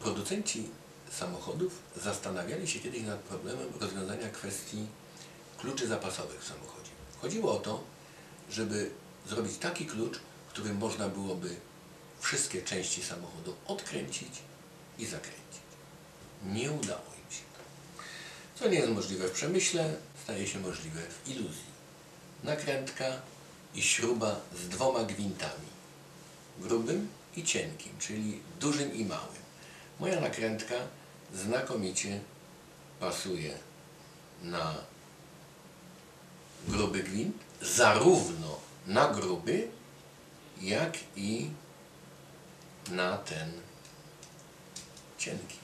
Producenci samochodów zastanawiali się kiedyś nad problemem rozwiązania kwestii kluczy zapasowych w samochodzie. Chodziło o to, żeby zrobić taki klucz, którym można byłoby wszystkie części samochodu odkręcić i zakręcić. Nie udało im się to. Co nie jest możliwe w przemyśle, staje się możliwe w iluzji. Nakrętka i śruba z dwoma gwintami. Grubym i cienkim, czyli dużym i małym. Moja nakrętka znakomicie pasuje na gruby gwint, zarówno na gruby, jak i na ten cienki.